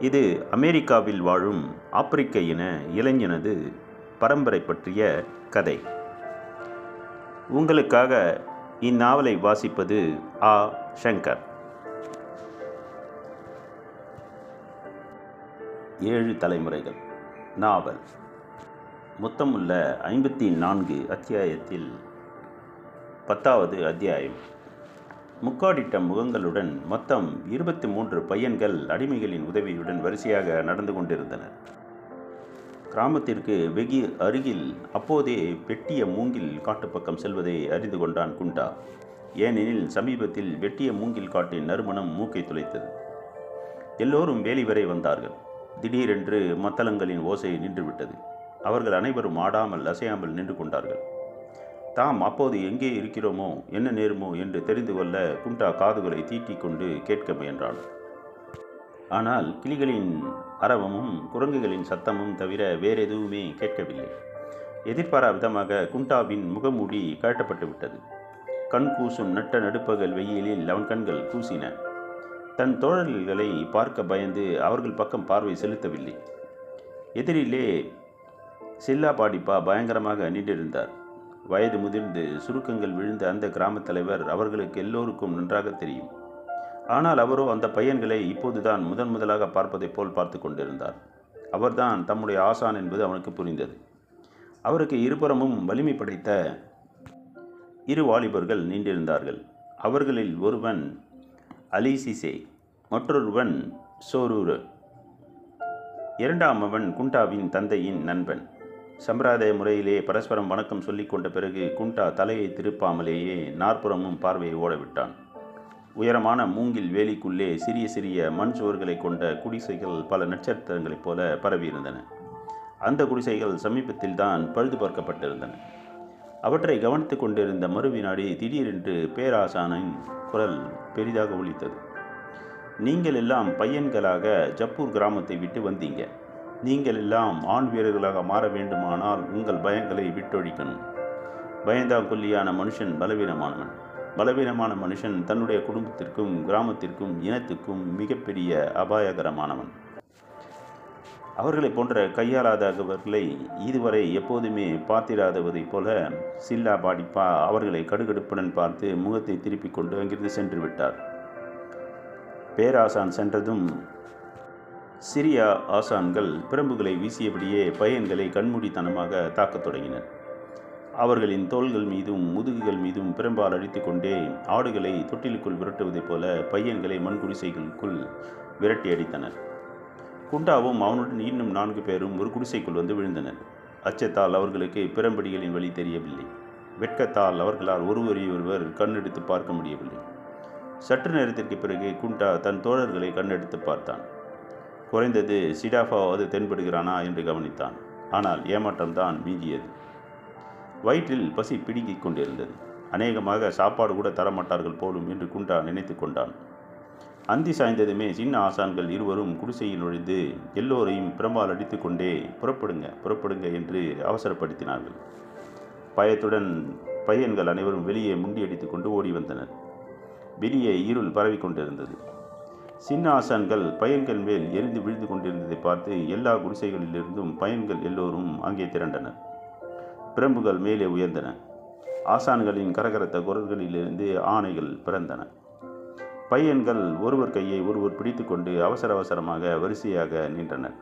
இது அமெரிக்காவில் வாழும் ஆப்பிரிக்க இன இளைஞனது பரம்பரை பற்றிய கதை. உங்களுக்காக இந்நாவலை வாசிப்பது ஆ. சங்கர். ஏழு தலைமுறைகள். நாவல். மொத்தமுள்ள ஐம்பத்தி நான்கு அத்தியாயத்தில் பத்தாவது அத்தியாயம். முக்காடிட்ட முகங்களுடன் மொத்தம் இருபத்தி மூன்று பையன்கள் அடிமைகளின் உதவியுடன் வரிசையாக நடந்து கொண்டிருந்தனர். கிராமத்திற்கு வெகு அருகில் அப்போதே வெட்டிய மூங்கில் காட்டுப்பக்கம் செல்வதை அறிந்து கொண்டான் குண்டா. ஏனெனில் சமீபத்தில் வெட்டிய மூங்கில் காட்டின் நறுமணம் மூக்கை துளைத்தது. எல்லோரும் வேலி வரை வந்தார்கள். திடீரென்று மத்தளங்களின் ஓசை நின்றுவிட்டது. அவர்கள் அனைவரும் ஆடாமல் அசையாமல் நின்று கொண்டார்கள். தாம் அப்போது எங்கே இருக்கிறோமோ என்ன நேருமோ என்று தெரிந்து கொள்ள குண்டா காதுகளை தீட்டிக் கொண்டு கேட்க முயன்றான். ஆனால் கிளிகளின் அரவமும் குரங்குகளின் சத்தமும் தவிர வேறெதுவுமே கேட்கவில்லை. எதிர்பாரா விதமாக குண்டாவின் முகமூடி கழட்டப்பட்டு விட்டது. கண் கூசும் நட்ட நடுப்பகல் வெயிலில் அவன் கண்கள் கூசின. தன் தோழல்களை பார்க்க பயந்து அவர்கள் பக்கம் பார்வை செலுத்தவில்லை. எதிரிலே சில்லா பாடிப்பா பயங்கரமாக நின்றிருந்தார். வயது முதிர்ந்து சுருக்கங்கள் விழுந்த அந்த கிராமத் தலைவர் அவர்களுக்கு எல்லோருக்கும் நன்றாக தெரியும். ஆனால் அவரோ அந்த பையன்களை இப்போதுதான் முதன் முதலாக பார்ப்பதைப் போல் பார்த்து கொண்டிருந்தார். அவர்தான் தம்முடைய ஆசான் என்பது அவனுக்கு புரிந்தது. அவருக்கு இருபுறமும் வலிமை படைத்த இரு வாலிபர்கள் நின்றிருந்தார்கள். அவர்களில் ஒருவன் அலிசிசே மற்றொருவன் சோரூரு. இரண்டாம் அவன் குண்டாவின் தந்தையின் நண்பன். சம்பிரதாய முறையிலே பரஸ்பரம் வணக்கம் சொல்லிக் கொண்ட பிறகு குண்டா தலையை திருப்பாமலேயே நாற்புறமும் பார்வையை ஓடவிட்டான். உயரமான மூங்கில் வேலிக்குள்ளே சிறிய சிறிய மண் சுவர்களை கொண்ட குடிசைகள் பல நட்சத்திரங்களைப் போல பரவியிருந்தன. அந்த குடிசைகள் சமீபத்தில் தான் பழுது பார்க்கப்பட்டிருந்தன. அவற்றை கவனித்து கொண்டிருந்த மறுவினாடி திடீரென்று பேராசானின் குரல் பெரிதாக ஒழித்தது நீங்கள் எல்லாம் பையன்களாக ஜப்பூர் கிராமத்தை விட்டு வந்தீங்க. நீங்கள் எல்லாம் ஆண் வீரர்களாக மாற வேண்டுமானால் உங்கள் பயங்களை விட்டொழிக்கணும். பயந்தாங்கொல்லியான மனுஷன் பலவீனமானவன். பலவீனமான மனுஷன் தன்னுடைய குடும்பத்திற்கும் கிராமத்திற்கும் இனத்துக்கும் மிகப்பெரிய அபாயகரமானவன். அவர்களை போன்ற கையாளாதவர்களை இதுவரை எப்போதுமே பார்த்திராதவதைப் போல சில்லா பாடிப்பா அவர்களை கடுகடுப்புடன் பார்த்து முகத்தை திருப்பிக் கொண்டு அங்கிருந்து சென்று விட்டார். பேராசான் சென்றதும் சிரியா ஆசான்கள் பிரம்புகளை வீசியபடியே பையன்களை கண்மூடித்தனமாக தாக்கத் தொடங்கினர். அவர்களின் தோள்கள் மீதும் முதுகுகள் மீதும் பிரம்பால் அடித்துக்கொண்டே ஆடுகளை தொட்டிலுக்குள் விரட்டுவதைப் போல பையன்களை மண்குடிசைகளுக்குள் விரட்டி அடித்தனர். குண்டாவும் அவனுடன் இன்னும் நான்கு பேரும் ஒரு குடிசைக்குள் வந்து விழுந்தனர். அச்சத்தால் அவர்களுக்கு பிறம்படிகளின் வழி தெரியவில்லை. வெட்கத்தால் அவர்களால் ஒருவரையொருவர் கண்ணெடுத்து பார்க்க முடியவில்லை. சற்று நேரத்திற்கு பிறகு குண்டா தன் தோழர்களை கண்ணெடுத்து பார்த்தான். குறைந்தது சிடாஃபாவது தென்படுகிறானா என்று கவனித்தான். ஆனால் ஏமாற்றம்தான் மீதியது வயிற்றில் பசி பிடுங்கிக் கொண்டிருந்தது. அநேகமாக சாப்பாடு கூட தரமாட்டார்கள் போலும் என்று குண்டா நினைத்து கொண்டான். அந்தி சாய்ந்ததுமே சின்ன ஆசான்கள் இருவரும் குடிசையில் நுழைந்து எல்லோரையும் பிரம்பால் அடித்து கொண்டே புறப்படுங்க புறப்படுங்க என்று அவசரப்படுத்தினார்கள். பயத்துடன் பையன்கள் அனைவரும் வெளியே முண்டியடித்து கொண்டு ஓடி வந்தனர். வெளியே இருள் பரவி கொண்டிருந்தது. சின்ன ஆசான்கள் பயன்கள் மேல் எரிந்து விழுந்து கொண்டிருந்ததை பார்த்து எல்லா குடிசைகளிலிருந்தும் பயன்கள் எல்லோரும் அங்கே திரண்டனர். பிரம்புகள் மேலே உயர்ந்தன. ஆசான்களின் கரகரத்த குரல்களிலிருந்து ஆணைகள் பிறந்தன. பையன்கள் ஒருவர் கையை ஒருவர் பிடித்துக்கொண்டு அவசர அவசரமாக வரிசையாக நின்றனர்.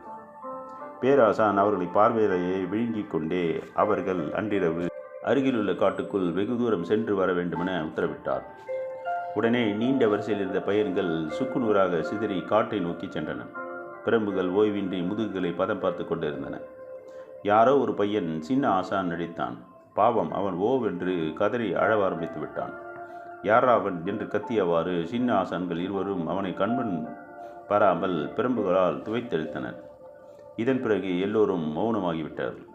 பேராசான் அவர்களை பார்வையிலேயே விழுங்கிக் கொண்டே அவர்கள் அன்றிரவு அருகிலுள்ள காட்டுக்குள் வெகு தூரம் சென்று வர வேண்டுமென உத்தரவிட்டார். உடனே நீண்ட வரிசையில் இருந்த பயிர்கள் சுக்குநூறாக சிதறி காட்டை நோக்கி சென்றன. பிரம்புகள் ஓய்வின்றி முதுகுகளை பதம் பார்த்து கொண்டிருந்தன. யாரோ ஒரு பையன் சின்ன ஆசான் நடித்தான். பாவம் அவன் ஓவென்று கதறி அழவ ஆரம்பித்து விட்டான். யாரா அவன் என்று கத்தியவாறு சின்ன ஆசான்கள் இருவரும் அவனை கண்மண் பராமல் பிரம்புகளால் துவைத்தெழுத்தனர். இதன் பிறகு எல்லோரும் மௌனமாகிவிட்டார்கள்.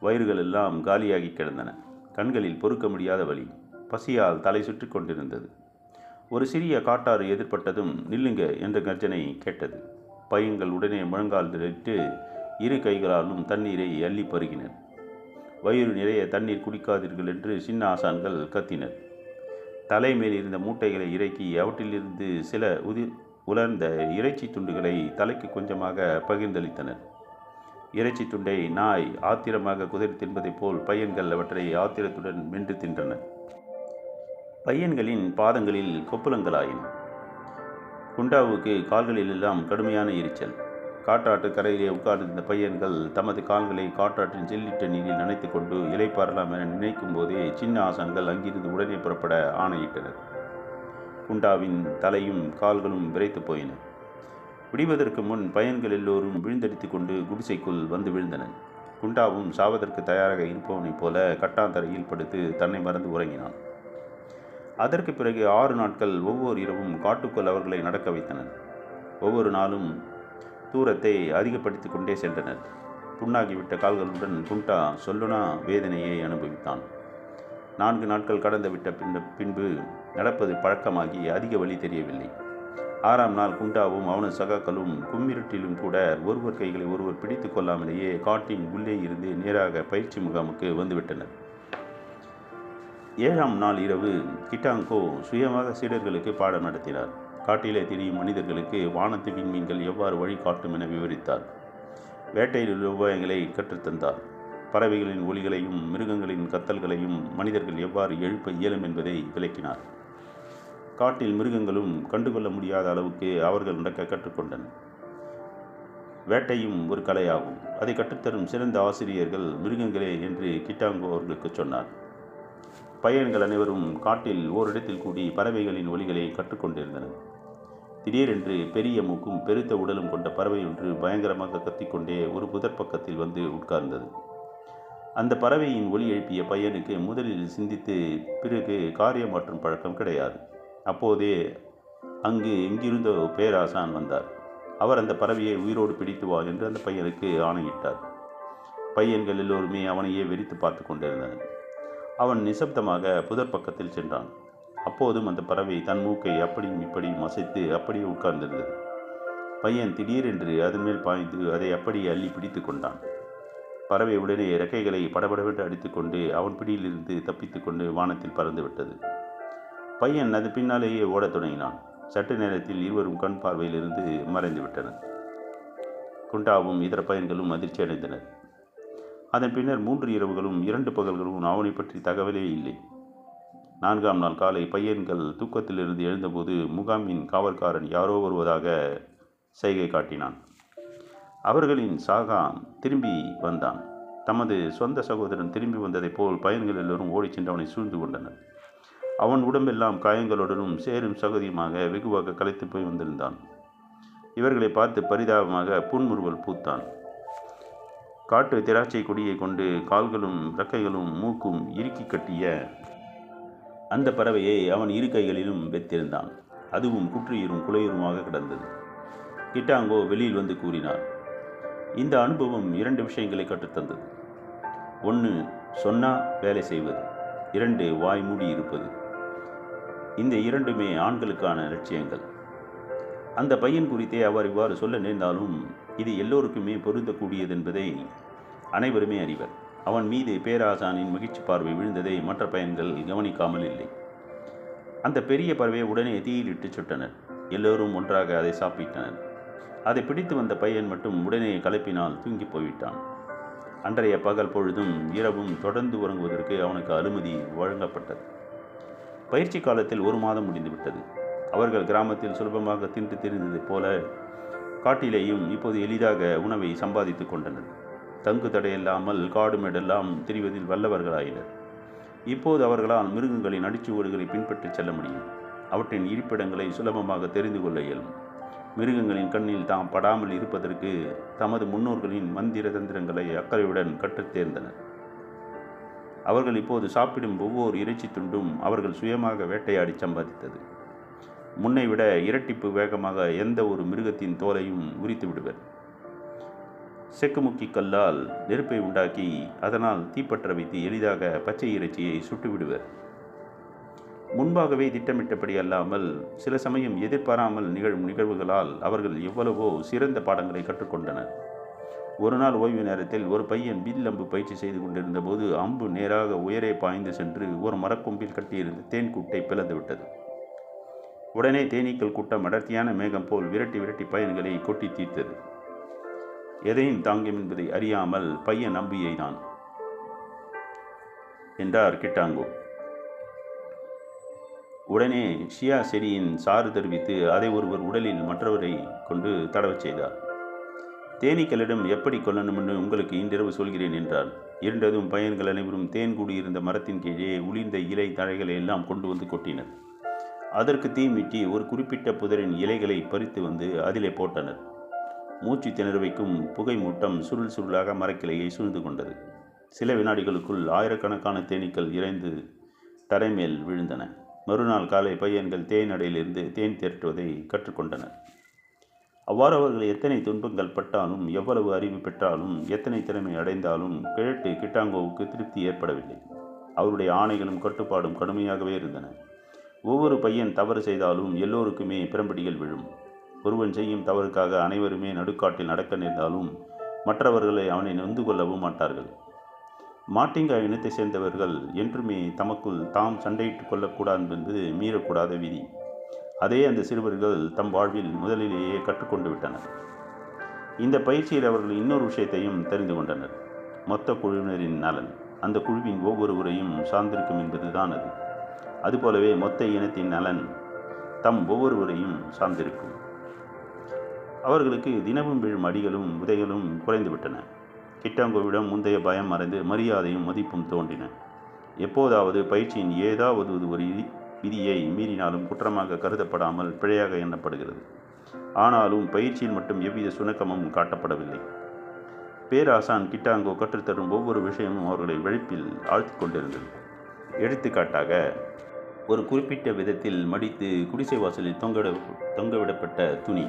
வயிறுகள் எல்லாம் காலியாகி கிடந்தன. கண்களில் பொறுக்க முடியாத வழி பசியால் தலை சுற்றி கொண்டிருந்தது. ஒரு சிறிய காட்டாறு எதிர்பட்டதும் நில்லுங்க என்ற கர்ஜனை கேட்டது. பையங்கள் உடனே முழங்கால் திரட்டு இரு கைகளாலும் தண்ணீரை அள்ளி பருகினர். வயிறு நிறைய தண்ணீர் குடிக்காதீர்கள் என்று சின்ன ஆசான்கள் கத்தினர். தலைமேல் இருந்த மூட்டைகளை இறக்கி அவற்றிலிருந்து சில உதி உலர்ந்த இறைச்சி துண்டுகளை தலைக்கு கொஞ்சமாக பகிர்ந்தளித்தனர். இறைச்சி துண்டை நாய் ஆத்திரமாக குதிரை தின்பதைப் போல் பையன்கள் அவற்றை ஆத்திரத்துடன் மென்று தின்றனர். பையன்களின் பாதங்களில் கொப்புளங்களாயின. குண்டாவுக்கு கால்களில் எல்லாம் கடுமையான எரிச்சல். காட்டாற்று கரையிலே உட்கார்ந்திருந்த பையன்கள் தமது கால்களை காட்டாற்றின் செல்லிட்ட நீரில் நினைத்து கொண்டு இலைப்பாரலாம் என நினைக்கும் போதே சின்ன ஆசான்கள் அங்கிருந்து உடனே புறப்பட ஆணையிட்டனர். குண்டாவின் தலையும் கால்களும் விரைத்து போயின. விடிவதற்கு முன் பையன்கள் எல்லோரும் விழுந்தடித்து கொண்டு குடிசைக்குள் வந்து விழுந்தனர். குண்டாவும் சாவதற்கு தயாராக இருப்பவனைப் போல கட்டாந்தரையில் படுத்து தன்னை மறந்து உறங்கினான். அதற்கு பிறகு ஆறு நாட்கள் ஒவ்வொரு இரவும் காட்டுக்குள் அவர்களை நடக்க வைத்தனர். ஒவ்வொரு நாளும் தூரத்தை அதிகப்படுத்தி கொண்டே சென்றனர். புண்ணாகிவிட்ட கால்களுடன் குண்டா சொல்லுனா வேதனையை அனுபவித்தான். நான்கு நாட்கள் கடந்து விட்ட பின் பின்பு நடப்பது பழக்கமாகி அதிக வழி தெரியவில்லை. ஆறாம் நாள் குண்டாவும் அவனது சகாக்களும் கும்மிருட்டிலும் கூட ஒருவர் கைகளை ஒருவர் பிடித்து கொள்ளாமலேயே காட்டின் உள்ளே இருந்து நேராக பயிற்சி முகாமுக்கு வந்துவிட்டனர். ஏழாம் நாள் இரவு கிட்டாங்கோ சுயமாக சீடர்களுக்கு பாடம் நடத்தினார். காட்டிலே திரியும் மனிதர்களுக்கு வானத்து விண்மீன்கள் எவ்வாறு வழி காட்டும் என விவரித்தார். வேட்டையில் உள்ள உபாயங்களை கற்றுத்தந்தார். பறவைகளின் ஒலிகளையும் மிருகங்களின் கத்தல்களையும் மனிதர்கள் எவ்வாறு எழுப்ப இயலும் என்பதை விளக்கினார். காட்டில் மிருகங்களும் கண்டுகொள்ள முடியாத அளவுக்கு அவர்கள் நடக்க கற்றுக்கொண்டனர். வேட்டையும் ஒரு கலையாகும். அதை கற்றுத்தரும் சிறந்த ஆசிரியர்கள் மிருகங்களே என்று கிட்டாங்கோ அவர்களுக்கு சொன்னார். பையன்கள் அனைவரும் காட்டில் ஓரிடத்தில் கூடி பறவைகளின் ஒலிகளை கற்றுக்கொண்டிருந்தனர். திடீரென்று பெரிய மூக்கும் பெருத்த உடலும் கொண்ட பறவை ஒன்று பயங்கரமாக கத்திக்கொண்டே ஒரு புதர் பக்கத்தில் வந்து உட்கார்ந்தது. அந்த பறவையின் ஒலி எழுப்பிய பையனுக்கு முதலில் சிந்தித்து பிறகு காரியம் மாற்றும் பழக்கம் கிடையாது. அப்போதே அங்கு எங்கிருந்தோ பேராசான் வந்தார். அவர் அந்த பறவையை உயிரோடு பிடித்து வா என்று அந்த பையனுக்கு ஆணையிட்டார். பையன்கள் எல்லோருமே அவனையே வெறித்து பார்த்து கொண்டிருந்தனர். அவன் நிசப்தமாக புதர் பக்கத்தில் சென்றான். அப்போதும் அந்த பறவை தன் மூக்கை அப்படியும் இப்படியும் அசைத்து அப்படியே உட்கார்ந்திருந்தது. பையன் திடீரென்று அதன் மேல் பாய்ந்து அதை அப்படியே அள்ளி பிடித்து கொண்டான். பறவை உடனே இறக்கைகளை படபடவிட்டு அடித்துக்கொண்டு அவன் பிடியிலிருந்து தப்பித்துக்கொண்டு வானத்தில் பறந்து விட்டது. பையன் அது பின்னாலேயே ஓடத் தொடங்கினான். சற்று நேரத்தில் இருவரும் கண் பார்வையிலிருந்து மறைந்து விட்டனர். குண்டாவும் இதர பையன்களும் அதிர்ச்சி அடைந்தனர் அதன் பின்னர் மூன்று இரவுகளும் இரண்டு பகல்களும் அவனை பற்றி தகவலே இல்லை. நான்காம் நாள் காலை பையன்கள் தூக்கத்திலிருந்து எழுந்தபோது முகாமின் காவல்காரன் யாரோ வருவதாக செய்கை காட்டினான். அவர்களின் சாகாம் திரும்பி வந்தான். தமது சொந்த சகோதரன் திரும்பி வந்ததைப் போல் பையன்கள் எல்லோரும் ஓடிச் சென்று அவனை சூழ்ந்து கொண்டனர். அவன் உடம்பெல்லாம் காயங்களுடனும் சேரும் சகதியுமாக வெகுவாக கலைத்து போய் வந்திருந்தான். இவர்களை பார்த்து பரிதாபமாக புன்முறுவல் பூத்தான். காட்டு திராட்சை கொடியை கொண்டு கால்களும் ரெக்கைகளும் மூக்கும் இறுக்கி கட்டிய அந்த பறவையை அவன் இரு கைகளிலும் வைத்திருந்தான். அதுவும் குற்றியரும் குலையுருமாக கிடந்தது. கிட்டாங்கோ வெளியில் வந்து கூறினார் இந்த அனுபவம் இரண்டு விஷயங்களை கற்றுத்தந்தது. ஒன்று சொன்னா வேலை செய்வது. இரண்டு வாய் மூடி இருப்பது. இந்த இரண்டுமே ஆண்களுக்கான லட்சியங்கள். அந்த பையன் குறித்தே அவர் இவ்வாறு சொல்ல நேர்ந்தாலும் இது எல்லோருக்குமே பொருந்தக்கூடியது என்பதை அனைவருமே அறிவர். அவன் மீது பேராசானின் மகிழ்ச்சி பார்வை விழுந்ததை மற்ற பையன்கள் கவனிக்காமல் இல்லை. அந்த பெரிய பறவையை உடனே தீயிலிட்டு சுட்டனர். எல்லோரும் ஒன்றாக அதை சாப்பிட்டனர். அதை பிடித்து வந்த பையன் மட்டும் உடனே கலப்பினால் தூங்கி போய்விட்டான். அன்றைய பகல் பொழுதும் இரவும் தொடர்ந்து உறங்குவதற்கு அவனுக்கு அனுமதி வழங்கப்பட்டது. பயிற்சி காலத்தில் ஒரு மாதம் முடிந்துவிட்டது அவர்கள் கிராமத்தில் சுலபமாக தின்று திரிந்தது போல காட்டிலேயும் இப்போது எளிதாக உணவை சம்பாதித்துக் கொண்டனர். தங்கு தடையில்லாமல் காடு மேடெல்லாம் திரிவதில் வல்லவர்களாயினர். இப்போது அவர்களால் மிருகங்களின் அடிச்சுவடுகளை பின்பற்றிச் செல்ல முடியும். அவற்றின் இருப்பிடங்களை சுலபமாக தெரிந்து கொள்ள இயலும். மிருகங்களின் கண்ணில் தாம் படாமல் இருப்பதற்கு தமது முன்னோர்களின் மந்திர தந்திரங்களை அக்கறையுடன் கற்றுத் தேர்ந்தனர். அவர்கள் இப்போது சாப்பிடும் ஒவ்வொரு இறைச்சி துண்டும் அவர்கள் சுயமாக வேட்டையாடி சம்பாதித்தது. முன்னை விட இரட்டிப்பு வேகமாக எந்த ஒரு மிருகத்தின் தோலையும் உரித்து விடுவர். செக்குமுக்கி கல்லால் நெருப்பை உண்டாக்கி அதனால் தீப்பற்ற வைத்து எளிதாக பச்சை இறைச்சியை சுட்டுவிடுவர் முன்பாகவே திட்டமிட்டபடி அல்லாமல் சில சமயம் எதிர்பாராமல் நிகழும் நிகழ்வுகளால் அவர்கள் எவ்வளவோ சிறந்த பாடங்களை கற்றுக்கொண்டனர். ஒரு நாள் ஓய்வு நேரத்தில் ஒரு பையன் வில் அம்பு பயிற்சி செய்து கொண்டிருந்த போது அம்பு நேராக உயரே பாய்ந்து சென்று ஒரு மரக்கொம்பில் கட்டியிருந்த தேன் கூட்டை பிளந்து விட்டது. உடனே தேனீக்கள் கூட்டம் அடர்த்தியான மேகம் போல் விரட்டி விரட்டி பயன்களை கொட்டி தீர்த்தது. எதையும் தாங்கும் என்பதை அறியாமல் பையன் நம்பியைதான். என்றார் கிட்டாங்கோ. உடனே ஷியா செடியின் சாறு தெரிவித்து அதை ஒருவர் உடலில் மற்றவரை கொண்டு தடவச் செய்தார். தேனீக்களிடம் எப்படி கொல்லணும் என்று உங்களுக்கு இன்றிரவு சொல்கிறேன் என்றார். இருண்டதும் பையன்கள் அனைவரும் தேன் கூடியிருந்த மரத்தின் கீழே உளிர்ந்த இலை தழைகளை எல்லாம் கொண்டு வந்து கொட்டினர். அதற்கு தீமிட்டி ஒரு குறிப்பிட்ட புதரின் இலைகளை பறித்து வந்து அதிலே போட்டனர். மூச்சு திணற வைக்கும் புகை மூட்டம் சுருள் சுருளாக மரக்கிளையை சூழ்ந்து கொண்டது. சில வினாடிகளுக்குள் ஆயிரக்கணக்கான தேனீக்கள் இறைந்து தரைமேல் விழுந்தன. மறுநாள் காலை பையன்கள் தேன் அடையிலிருந்து தேன் திரட்டுவதை கற்றுக்கொண்டனர். அவ்வாறு அவர்கள் எத்தனை துன்பங்கள் பட்டாலும் எவ்வளவு அறிவு பெற்றாலும் எத்தனை திறமை அடைந்தாலும் கிழட்டு கிட்டாங்கோவுக்கு திருப்தி ஏற்படவில்லை. அவருடைய ஆணைகளும் கட்டுப்பாடும் கடுமையாகவே இருந்தன. ஒவ்வொரு பையன் தவறு செய்தாலும் எல்லோருக்குமே பிரம்படிகள் விழும். ஒருவன் செய்யும் தவறுக்காக அனைவருமே நடுக்காட்டில் நடக்க நேர்ந்தாலும் மற்றவர்களை அவனை நொந்து கொள்ளவும் மாட்டார்கள். மாட்டிங்கா இனத்தை சேர்ந்தவர்கள் என்றுமே தமக்குள் தாம் சண்டையிட்டுக் கொள்ளக்கூடாது என்பது மீறக்கூடாத விதி. அதே அந்த சிறுவர்கள் தம் வாழ்வில் முதலிலேயே கற்றுக்கொண்டு விட்டனர். இந்த பயிற்சியில் அவர்கள் இன்னொரு விஷயத்தையும் தெரிந்து கொண்டனர். மொத்த குழுவினரின் நலன். அந்த குழுவின் ஒவ்வொருவரையும் சார்ந்திருக்கும் என்பதுதான் அது. அதுபோலவே மொத்த இனத்தின் நலன் தம் ஒவ்வொருவரையும் சார்ந்திருக்கும். அவர்களுக்கு தினமும் விழும் அடிகளும் உதைகளும் குறைந்துவிட்டன. கிட்டாங்கோவிடம் முந்தைய பயம் மறைந்து மரியாதையும் மதிப்பும் தோன்றின. எப்போதாவது பயிற்சியின் ஏதாவது ஒரு விதியை மீறினாலும் குற்றமாக கருதப்படாமல் பிழையாக எண்ணப்படுகிறது. ஆனாலும் பயிற்சியில் மட்டும் எவ்வித சுணக்கமும் காட்டப்படவில்லை. பேராசான் கிட்டாங்கோ கற்றுத்தரும் ஒவ்வொரு விஷயமும் அவர்களை விழிப்பில் ஆழ்த்தி கொண்டிருந்தது. எடுத்துக்காட்டாக ஒரு குறிப்பிட்ட விதத்தில் மடித்து குடிசை வாசலில் தொங்கவிட தொங்கவிடப்பட்ட துணி.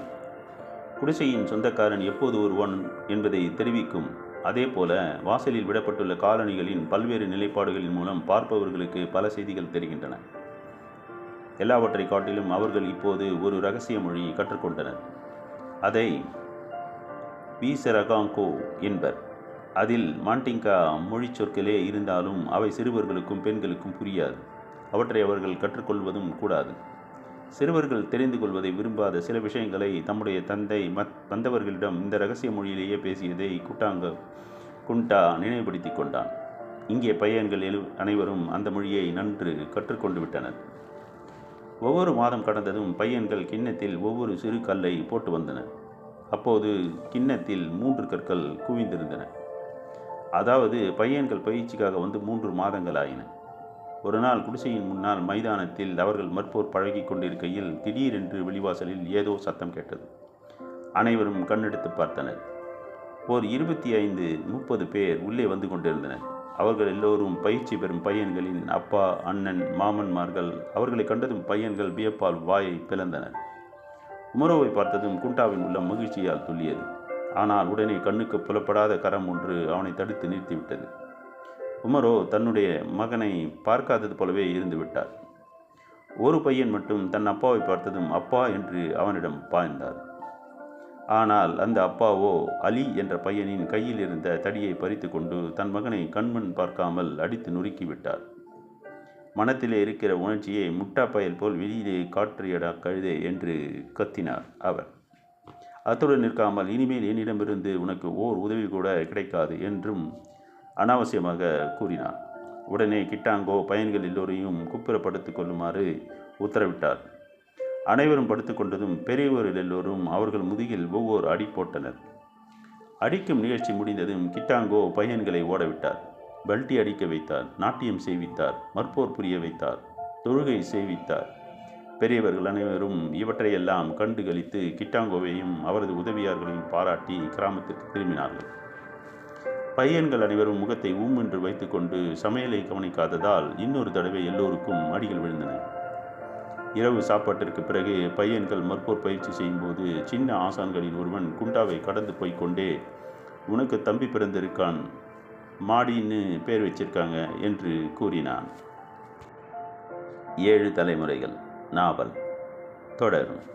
குடிசையின் சொந்தக்காரன் எப்போது ஒருவன் என்பதை தெரிவிக்கும். அதே போல வாசலில் விடப்பட்டுள்ள காலணிகளின் பல்வேறு நிலைப்பாடுகளின் மூலம் பார்ப்பவர்களுக்கு பல செய்திகள் தெரிகின்றன. எல்லாவற்றை காட்டிலும் அவர்கள் இப்போது ஒரு ரகசிய மொழி கற்றுக்கொண்டனர். அதை வீசரகாங்கோ என்பர். அதில் மாண்டிங்கா மொழி சொற்களே இருந்தாலும் அவை சிறுவர்களுக்கும் பெண்களுக்கும் புரியாது. அவற்றை அவர்கள் கற்றுக்கொள்வதும் கூடாது. சிறுவர்கள் தெரிந்து கொள்வதை விரும்பாத சில விஷயங்களை தம்முடைய தந்தை மத் வந்தவர்களிடம் இந்த ரகசிய மொழியிலேயே பேசியதை குட்டாங்க குண்டா நினைவுபடுத்தி கொண்டான். இங்கே பையன்கள் எழு அனைவரும் அந்த மொழியை நன்று கற்றுக்கொண்டு விட்டனர். ஒவ்வொரு மாதம் கடந்ததும் பையன்கள் கிண்ணத்தில் ஒவ்வொரு சிறு கல்லை போட்டு வந்தனர். அப்போது கிண்ணத்தில் மூன்று கற்கள் குவிந்திருந்தன. அதாவது பையன்கள் பயிற்சிக்காக வந்து மூன்று மாதங்கள் ஆயின ஒரு நாள் குடிசையின் முன்னால் மைதானத்தில் அவர்கள் மற்போர் பழகி கொண்டிருக்கையில் திடீரென்று வெளிவாசலில் ஏதோ சத்தம் கேட்டது. அனைவரும் கண்ணெடுத்து பார்த்தனர். ஓர் இருபத்தி ஐந்து முப்பது பேர் உள்ளே வந்து கொண்டிருந்தனர். அவர்கள் எல்லோரும் பயிற்சி பெறும் பையன்களின் அப்பா அண்ணன் மாமன்மார்கள் அவர்களை கண்டதும் பையன்கள் வியப்பால் வாயை பிளந்தனர். உமரோவை பார்த்ததும் குண்டாவின் உள்ள மகிழ்ச்சியால் துள்ளியது. ஆனால் உடனே கண்ணுக்கு புலப்படாத கரம் ஒன்று அவனை தடுத்து நிறுத்திவிட்டது. உமரோ தன்னுடைய மகனை பார்க்காதது போலவே இருந்து விட்டார் ஒரு பையன் மட்டும் தன் அப்பாவை பார்த்ததும் அப்பா என்று அவனிடம் பாய்ந்தார். ஆனால் அந்த அப்பாவோ அலி என்ற பையனின் கையில் இருந்த தடியை பறித்து கொண்டு தன் மகனை கண்மண் பார்க்காமல் அடித்து நுறுக்கி விட்டார் மனத்திலே இருக்கிற உணர்ச்சியை முட்டா பயல் போல் வெளியிலே காற்றியடா கழுதே என்று கத்தினார் அவர். அத்துடன் நிற்காமல் இனிமேல் என்னிடமிருந்து உனக்கு ஓர் உதவி கூட கிடைக்காது என்றும் அனாவசியமாக கூறினார். உடனே கிட்டாங்கோ பயன்கள் எல்லோரையும் குப்புறப்படுத்திக் கொள்ளுமாறு உத்தரவிட்டார். அனைவரும் படுத்துக்கொண்டதும் பெரியவர்கள் எல்லோரும் அவர்கள் முதுகில் ஒவ்வொரு அடி போட்டனர். அடிக்கும் நிகழ்ச்சி முடிந்ததும் கிட்டாங்கோ பையன்களை ஓடவிட்டார். பல்டி அடிக்க வைத்தார் நாட்டியம் செய்வித்தார் மற்போர் புரிய வைத்தார் தொழுகை செய்வித்தார் பெரியவர்கள் அனைவரும் இவற்றையெல்லாம் கண்டு கழித்து கிட்டாங்கோவையும் அவரது உதவியார்களையும் பாராட்டி கிராமத்திற்கு திரும்பினார்கள். பையன்கள் அனைவரும் முகத்தை ஊம் என்று வைத்துக்கொண்டு சமையலை கவனிக்காததால் இன்னொரு தடவை எல்லோருக்கும் அடிகள் விழுந்தன. இரவு சாப்பாட்டிற்கு பிறகு பையன்கள் மற்போர் பயிற்சி செய்யும்போது சின்ன ஆசான்களில் ஒருவன் குண்டாவை கடந்து போய்க்கொண்டே உனக்கு தம்பி பிறந்திருக்கான் மாடின்னு பேர் வச்சிருக்காங்க என்று கூறினான். ஏழு தலைமுறைகள். நாவல். தொடரும்.